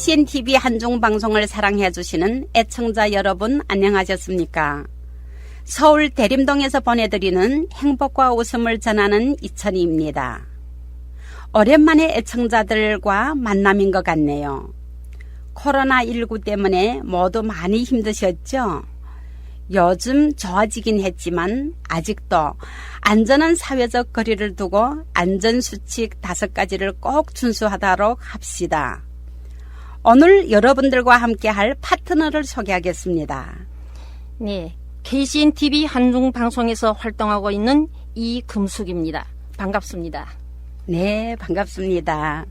KCN TV 한중 방송을 사랑해 주시는 애청자 여러분 안녕하셨습니까? 서울 대림동에서 보내드리는 행복과 웃음을 전하는 이천희입니다. 오랜만에 애청자들과 만남인 것 같네요. 코로나19 때문에 모두 많이 힘드셨죠? 요즘 좋아지긴 했지만 아직도 안전한 사회적 거리를 두고 안전수칙 다섯 가지를 꼭 준수하도록 합시다. 오늘 여러분들과 함께 할 파트너를 소개하겠습니다. 네, KCN TV 한중 방송에서 활동하고 있는 이금숙입니다. 반갑습니다. 네, 반갑습니다.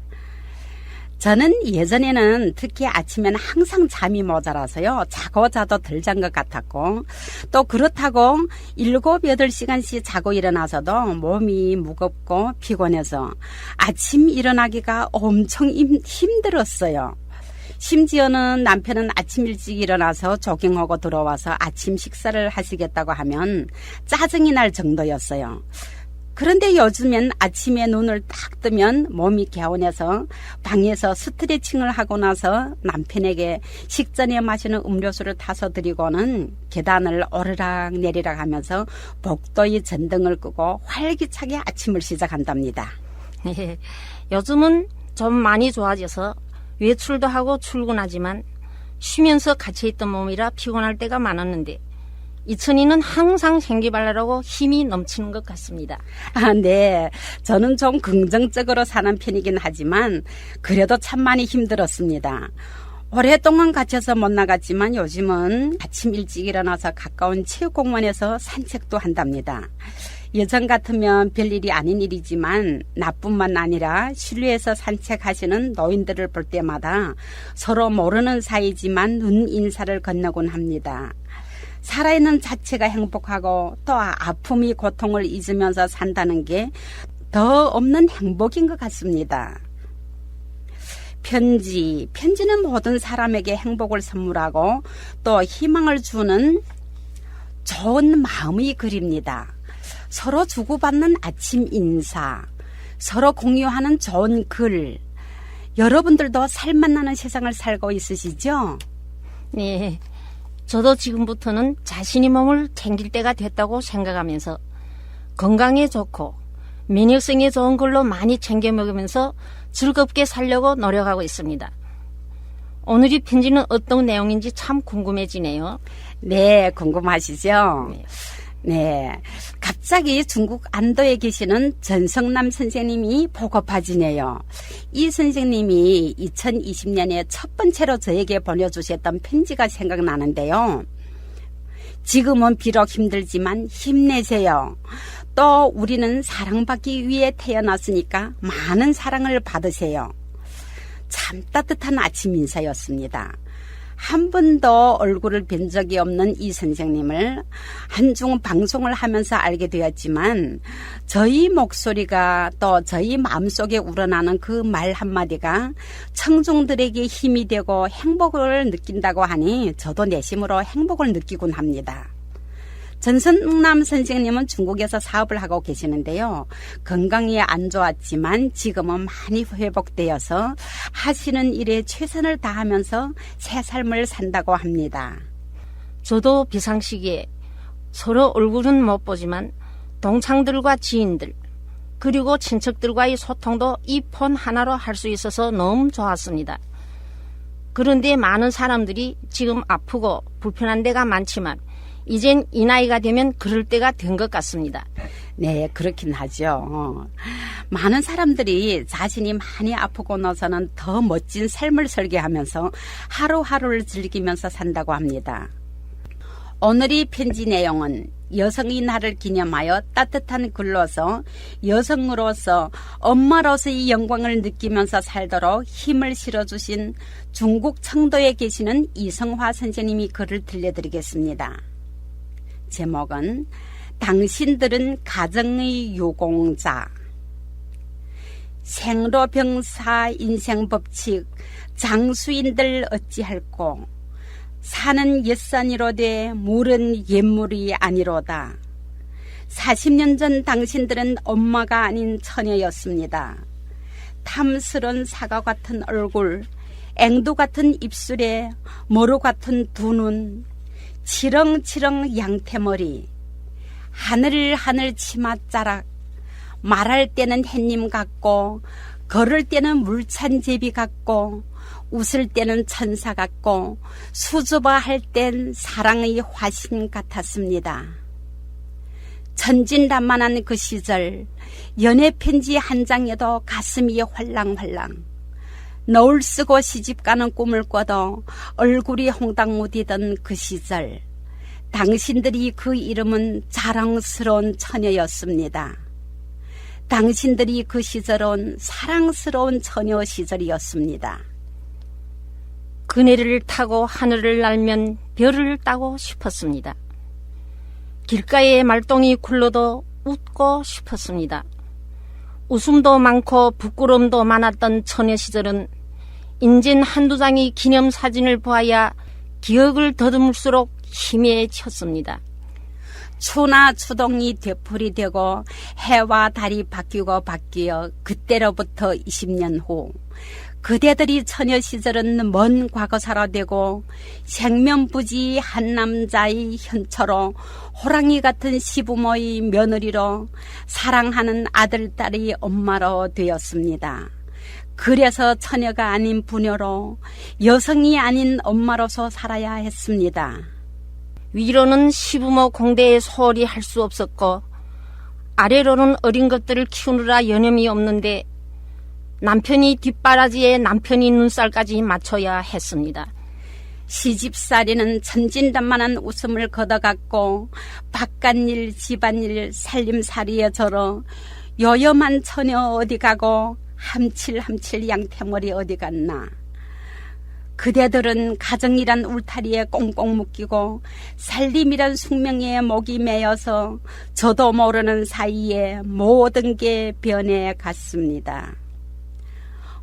저는 예전에는 특히 아침에는 항상 잠이 모자라서요. 자고 자도 덜 잔 것 같았고, 또 그렇다고 일곱, 여덟 시간씩 자고 일어나서도 몸이 무겁고 피곤해서 아침 일어나기가 엄청 힘, 힘들었어요. 심지어는 남편은 아침 일찍 일어나서 조깅하고 들어와서 아침 식사를 하시겠다고 하면 짜증이 날 정도였어요. 그런데 요즘엔 아침에 눈을 딱 뜨면 몸이 개운해서 방에서 스트레칭을 하고 나서 남편에게 식전에 마시는 음료수를 타서 드리고는 계단을 오르락 내리락 하면서 복도의 전등을 끄고 활기차게 아침을 시작한답니다. 네, 요즘은 좀 많이 좋아져서 외출도 하고 출근하지만 쉬면서 갇혀있던 몸이라 피곤할 때가 많았는데 이천이는 항상 생기발랄하고 힘이 넘치는 것 같습니다. 아, 네. 저는 좀 긍정적으로 사는 편이긴 하지만 그래도 참 많이 힘들었습니다. 오랫동안 갇혀서 못 나갔지만 요즘은 아침 일찍 일어나서 가까운 체육공원에서 산책도 한답니다. 예전 같으면 별일이 아닌 일이지만 나뿐만 아니라 실내에서 산책하시는 노인들을 볼 때마다 서로 모르는 사이지만 눈 인사를 건너곤 합니다. 살아있는 자체가 행복하고 또 아픔이 고통을 잊으면서 산다는 게 더 없는 행복인 것 같습니다. 편지. 편지는 모든 사람에게 행복을 선물하고 또 희망을 주는 좋은 마음의 글입니다. 서로 주고받는 아침 인사, 서로 공유하는 좋은 글. 여러분들도 살맛 나는 세상을 살고 있으시죠? 네, 저도 지금부터는 자신의 몸을 챙길 때가 됐다고 생각하면서 건강에 좋고 면역성에 좋은 걸로 많이 챙겨 먹으면서 즐겁게 살려고 노력하고 있습니다. 오늘의 편지는 어떤 내용인지 참 궁금해지네요. 네, 궁금하시죠? 네. 네. 갑자기 중국 안도에 계시는 전성남 선생님이 보고파지네요. 이 선생님이 2020년에 첫 번째로 저에게 보내주셨던 편지가 생각나는데요. 지금은 비록 힘들지만 힘내세요. 또 우리는 사랑받기 위해 태어났으니까 많은 사랑을 받으세요. 참 따뜻한 아침 인사였습니다. 한 번도 얼굴을 뵌 적이 없는 이 선생님을 한중 방송을 하면서 알게 되었지만 저희 목소리가 또 저희 마음속에 우러나는 그 말 한마디가 청중들에게 힘이 되고 행복을 느낀다고 하니 저도 내심으로 행복을 느끼곤 합니다. 전선남 선생님은 중국에서 사업을 하고 계시는데요. 건강이 안 좋았지만 지금은 많이 회복되어서 하시는 일에 최선을 다하면서 새 삶을 산다고 합니다. 저도 비상시기에 서로 얼굴은 못 보지만 동창들과 지인들 그리고 친척들과의 소통도 이 폰 하나로 할 수 있어서 너무 좋았습니다. 그런데 많은 사람들이 지금 아프고 불편한 데가 많지만 이젠 이 나이가 되면 그럴 때가 된 것 같습니다. 네, 그렇긴 하죠. 어. 많은 사람들이 자신이 많이 아프고 나서는 더 멋진 삶을 설계하면서 하루하루를 즐기면서 산다고 합니다. 오늘의 편지 내용은 여성의 날을 기념하여 따뜻한 글로서 여성으로서 엄마로서의 영광을 느끼면서 살도록 힘을 실어주신 중국 청도에 계시는 이성화 선생님이 글을 들려드리겠습니다. 제목은 당신들은 가정의 유공자 생로병사 인생법칙 장수인들 어찌할꼬 사는 옛산이로되 물은 옛물이 아니로다. 40년 전 당신들은 엄마가 아닌 처녀였습니다. 탐스런 사과 같은 얼굴, 앵두 같은 입술에 모루 같은 두 눈, 치렁치렁 양태머리, 하늘 하늘 치맛자락, 말할 때는 햇님 같고, 걸을 때는 물찬 제비 같고, 웃을 때는 천사 같고, 수줍어 할 땐 사랑의 화신 같았습니다. 천진단만한 그 시절, 연애 편지 한 장에도 가슴이 활랑활랑. 너울 쓰고 시집 가는 꿈을 꿔도 얼굴이 홍당무디던 그 시절. 당신들이 그 이름은 자랑스러운 처녀였습니다. 당신들이 그 시절은 사랑스러운 처녀 시절이었습니다. 그네를 타고 하늘을 날면 별을 따고 싶었습니다. 길가에 말똥이 굴러도 웃고 싶었습니다. 웃음도 많고 부끄러움도 많았던 처녀 시절은 인진 한두 장의 기념 사진을 보아야 기억을 더듬을수록 희미해졌습니다. 추나 추동이 되풀이 되고 해와 달이 바뀌고 바뀌어 그때로부터 20년 후 그대들이 처녀 시절은 먼 과거사로 되고 생면부지 한 남자의 현처로 호랑이 같은 시부모의 며느리로 사랑하는 아들 딸의 엄마로 되었습니다. 그래서 처녀가 아닌 부녀로 여성이 아닌 엄마로서 살아야 했습니다. 위로는 시부모 공대에 소홀히 할 수 없었고 아래로는 어린 것들을 키우느라 여념이 없는데 남편이 뒷바라지에 남편이 눈살까지 맞춰야 했습니다. 시집살이는 천진단만한 웃음을 걷어갔고 바깥일 집안일 살림살이에 절어 요염한 처녀 어디 가고 함칠함칠 양태머리 어디 갔나 그대들은 가정이란 울타리에 꽁꽁 묶이고 살림이란 숙명에 목이 메여서 저도 모르는 사이에 모든 게 변해 갔습니다.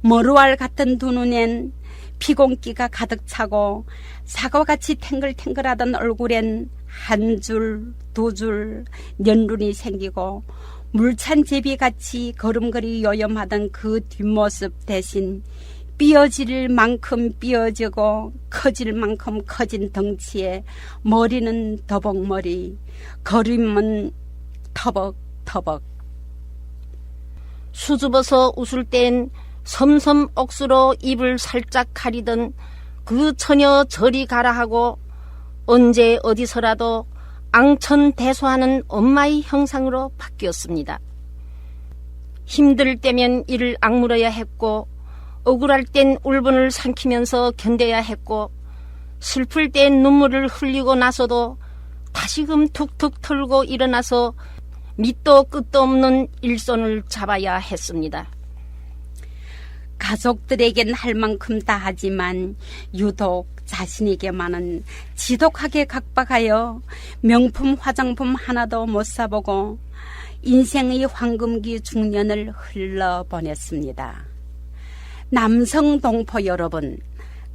머루알 같은 두 눈엔 피곤기가 가득 차고 사과같이 탱글탱글하던 얼굴엔 한 줄, 두줄 년룬이 생기고 물찬 제비같이 걸음걸이 요염하던 그 뒷모습 대신 삐어질 만큼 삐어지고 커질 만큼 커진 덩치에 머리는 더벅머리, 걸음은 터벅터벅. 수줍어서 웃을 땐 섬섬 억수로 입을 살짝 가리던 그 처녀 저리 가라 하고 언제 어디서라도 앙천대소하는 엄마의 형상으로 바뀌었습니다. 힘들 때면 이를 악물어야 했고 억울할 땐 울분을 삼키면서 견뎌야 했고 슬플 땐 눈물을 흘리고 나서도 다시금 툭툭 털고 일어나서 밑도 끝도 없는 일손을 잡아야 했습니다. 가족들에겐 할 만큼 다 하지만 유독 자신에게만은 지독하게 각박하여 명품 화장품 하나도 못 사보고 인생의 황금기 중년을 흘러보냈습니다. 남성 동포 여러분,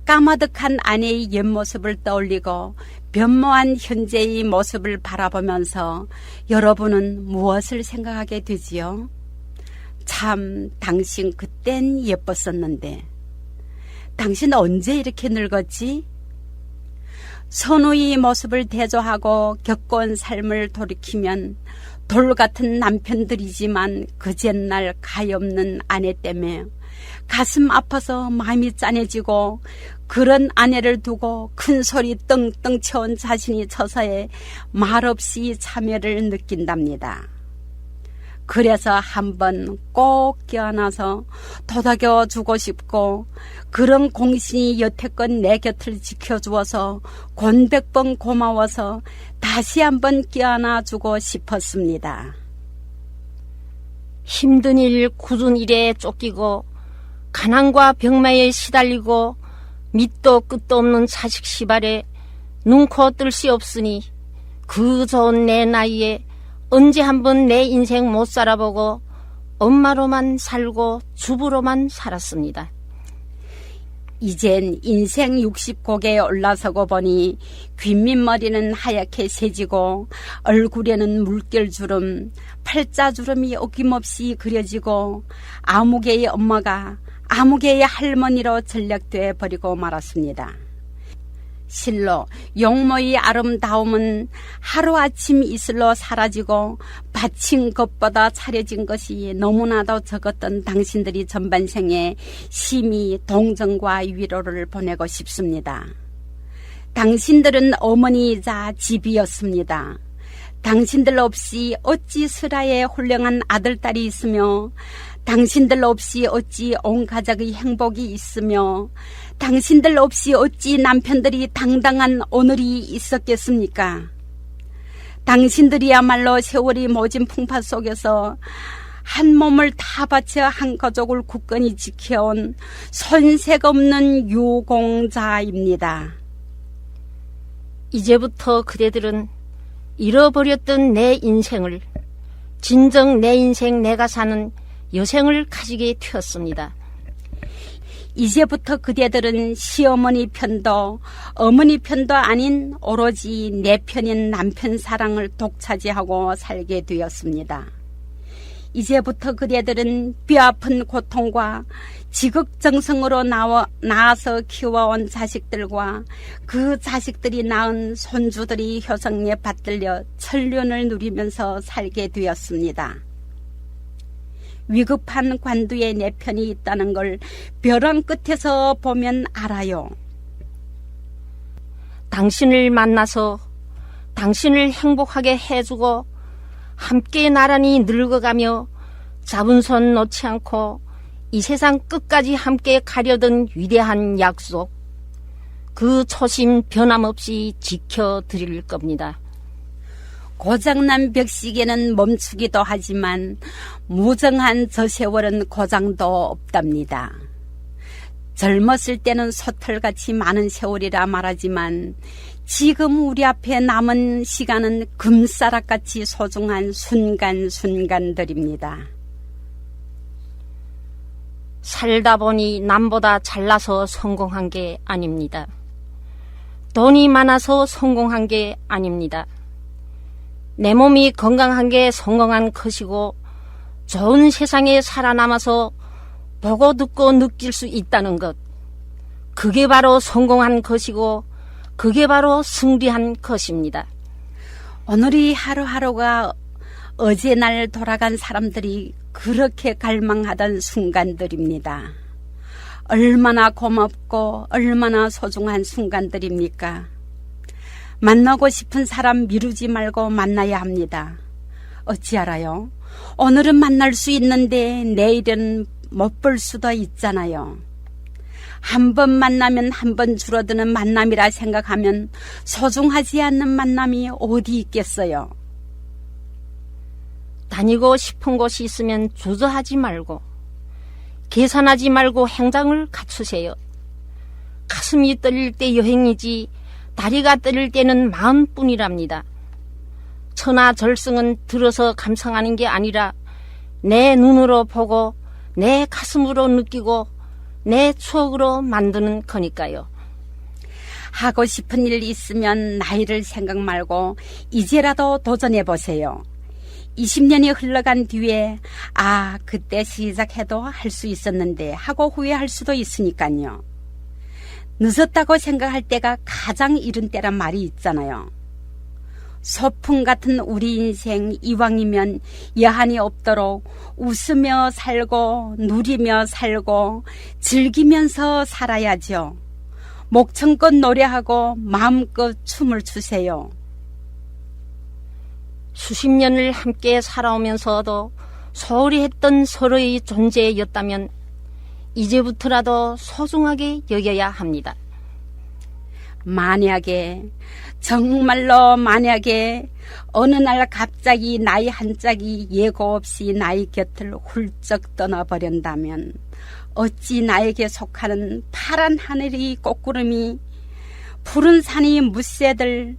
까마득한 아내의 옛모습을 떠올리고 변모한 현재의 모습을 바라보면서 여러분은 무엇을 생각하게 되지요? 참, 당신 그땐 예뻤었는데. 당신 언제 이렇게 늙었지? 선우의 모습을 대조하고 겪어온 삶을 돌이키면 돌 같은 남편들이지만 그 옛날 가엾는 아내 때문에 가슴 아파서 마음이 짠해지고 그런 아내를 두고 큰 소리 떵떵 쳐온 자신이 처서에 말없이 참여를 느낀답니다. 그래서 한번 꼭 껴안아서 도닥여 주고 싶고 그런 공신이 여태껏 내 곁을 지켜주어서 곤백번 고마워서 다시 한번 껴안아 주고 싶었습니다. 힘든 일, 굳은 일에 쫓기고 가난과 병마에 시달리고 밑도 끝도 없는 자식 시발에 눈코 뜰새 없으니 그 좋은 내 나이에 언제 한번 내 인생 못 살아보고 엄마로만 살고 주부로만 살았습니다. 이젠 인생 60곡에 올라서고 보니 귓밑머리는 하얗게 새지고 얼굴에는 물결주름, 팔자주름이 어김없이 그려지고 아무개의 엄마가 아무개의 할머니로 전락돼 버리고 말았습니다. 실로 용모의 아름다움은 하루아침 이슬로 사라지고 바친 것보다 차려진 것이 너무나도 적었던 당신들이 전반생에 심히 동정과 위로를 보내고 싶습니다. 당신들은 어머니이자 집이었습니다. 당신들 없이 어찌 슬하에 훌륭한 아들딸이 있으며 당신들 없이 어찌 온 가족의 행복이 있으며 당신들 없이 어찌 남편들이 당당한 오늘이 있었겠습니까? 당신들이야말로 세월이 모진 풍파 속에서 한 몸을 다 바쳐 한 가족을 굳건히 지켜온 손색 없는 유공자입니다. 이제부터 그대들은 잃어버렸던 내 인생을 진정 내 인생 내가 사는 여생을 가지게 되었습니다. 이제부터 그대들은 시어머니 편도 어머니 편도 아닌 오로지 내 편인 남편 사랑을 독차지하고 살게 되었습니다. 이제부터 그대들은 뼈아픈 고통과 지극정성으로 나와, 낳아서 키워온 자식들과 그 자식들이 낳은 손주들이 효성에 받들려 천륜을 누리면서 살게 되었습니다. 위급한 관두에 내 편이 있다는 걸 벼랑 끝에서 보면 알아요. 당신을 만나서 당신을 행복하게 해주고 함께 나란히 늙어가며 잡은 손 놓지 않고 이 세상 끝까지 함께 가려던 위대한 약속. 그 초심 변함없이 지켜드릴 겁니다. 고장난 벽시계는 멈추기도 하지만 무정한 저 세월은 고장도 없답니다. 젊었을 때는 소털같이 많은 세월이라 말하지만 지금 우리 앞에 남은 시간은 금사락같이 소중한 순간순간들입니다. 살다 보니 남보다 잘나서 성공한 게 아닙니다. 돈이 많아서 성공한 게 아닙니다. 내 몸이 건강한 게 성공한 것이고 좋은 세상에 살아남아서 보고 듣고 느낄 수 있다는 것. 그게 바로 성공한 것이고 그게 바로 승리한 것입니다. 오늘이 하루하루가 어제 날 돌아간 사람들이 그렇게 갈망하던 순간들입니다. 얼마나 고맙고 얼마나 소중한 순간들입니까? 만나고 싶은 사람 미루지 말고 만나야 합니다. 어찌 알아요? 오늘은 만날 수 있는데 내일은 못 볼 수도 있잖아요. 한 번 만나면 한 번 줄어드는 만남이라 생각하면 소중하지 않는 만남이 어디 있겠어요? 다니고 싶은 곳이 있으면 주저하지 말고 계산하지 말고 행장을 갖추세요. 가슴이 떨릴 때 여행이지 다리가 떨릴 때는 마음뿐이랍니다. 천하 절승은 들어서 감상하는 게 아니라 내 눈으로 보고 내 가슴으로 느끼고 내 추억으로 만드는 거니까요. 하고 싶은 일 있으면 나이를 생각 말고 이제라도 도전해 보세요. 20년이 흘러간 뒤에 아 그때 시작해도 할 수 있었는데 하고 후회할 수도 있으니까요. 늦었다고 생각할 때가 가장 이른 때란 말이 있잖아요. 소풍 같은 우리 인생 이왕이면 여한이 없도록 웃으며 살고 누리며 살고 즐기면서 살아야죠. 목청껏 노래하고 마음껏 춤을 추세요. 수십 년을 함께 살아오면서도 소홀히 했던 서로의 존재였다면 이제부터라도 소중하게 여겨야 합니다. 만약에 정말로 만약에 어느 날 갑자기 나이 한 짝이 예고 없이 나의 곁을 훌쩍 떠나버린다면 어찌 나에게 속하는 파란 하늘의 꽃구름이 푸른 산이 무새들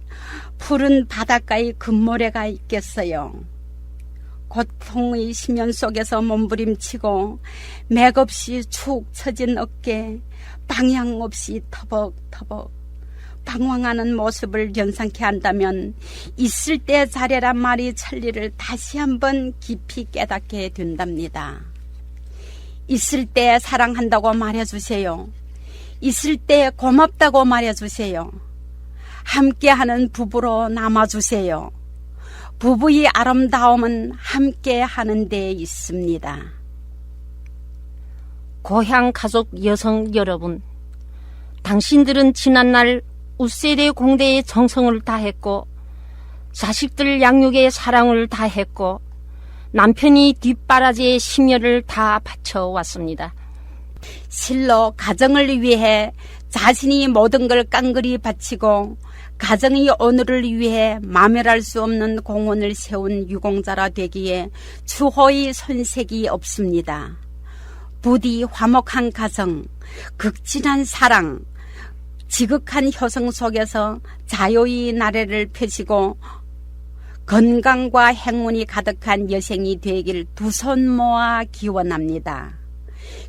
푸른 바닷가의 금모래가 있겠어요. 고통의 심연 속에서 몸부림치고 맥없이 축 처진 어깨, 방향 없이 터벅터벅 방황하는 모습을 연상케 한다면 있을 때 잘해란 말이 천리를 다시 한번 깊이 깨닫게 된답니다. 있을 때 사랑한다고 말해주세요. 있을 때 고맙다고 말해주세요. 함께하는 부부로 남아주세요. 부부의 아름다움은 함께 하는 데 있습니다. 고향 가족 여성 여러분, 당신들은 지난날 우세대 공대의 정성을 다했고, 자식들 양육에 사랑을 다했고, 남편이 뒷바라지에 심혈을 다 바쳐왔습니다. 실로 가정을 위해 자신이 모든 걸 깡그리 바치고 가정의 오늘을 위해 마멸할 수 없는 공헌을 세운 유공자라 되기에 추호의 손색이 없습니다. 부디 화목한 가정, 극진한 사랑, 지극한 효성 속에서 자유의 나래를 펴시고 건강과 행운이 가득한 여생이 되길 두 손 모아 기원합니다.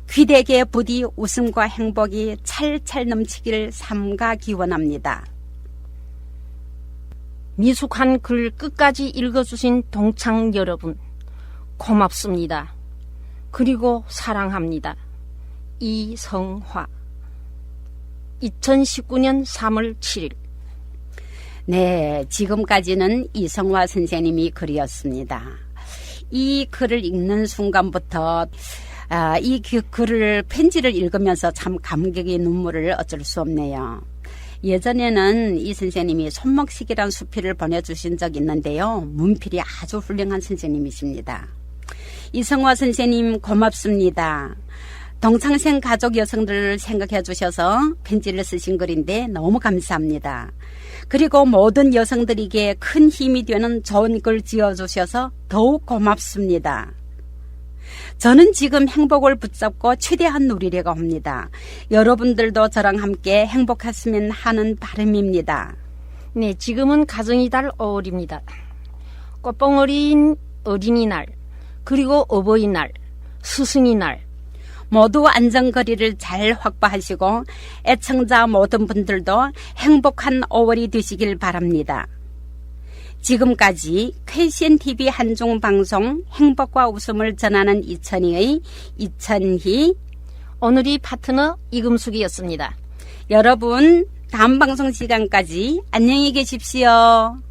귀대게 부디 웃음과 행복이 찰찰 넘치길 삼가 기원합니다. 미숙한 글 끝까지 읽어주신 동창 여러분, 고맙습니다. 그리고 사랑합니다. 이성화. 2019년 3월 7일. 네, 지금까지는 이성화 선생님이 글이었습니다. 이 글을 읽는 순간부터 아, 이 그- 글을 편지를 읽으면서 참 감격의 눈물을 어쩔 수 없네요. 예전에는 이 선생님이 손목식이란 수필을 보내주신 적 있는데요. 문필이 아주 훌륭한 선생님이십니다. 이성화 선생님 고맙습니다. 동창생 가족 여성들을 생각해 주셔서 편지를 쓰신 글인데 너무 감사합니다. 그리고 모든 여성들에게 큰 힘이 되는 좋은 글 지어 주셔서 더욱 고맙습니다. 저는 지금 행복을 붙잡고 최대한 누리려고 합니다. 여러분들도 저랑 함께 행복했으면 하는 바람입니다. 네, 지금은 가정의 달 5월입니다. 꽃봉어린 어린이날, 그리고 어버이날, 스승이날, 모두 안전거리를 잘 확보하시고 애청자 모든 분들도 행복한 5월이 되시길 바랍니다. 지금까지 쾌신 TV 한중 방송 행복과 웃음을 전하는 이천희의 이천희 오늘이 파트너 이금숙이었습니다. 여러분 다음 방송 시간까지 안녕히 계십시오.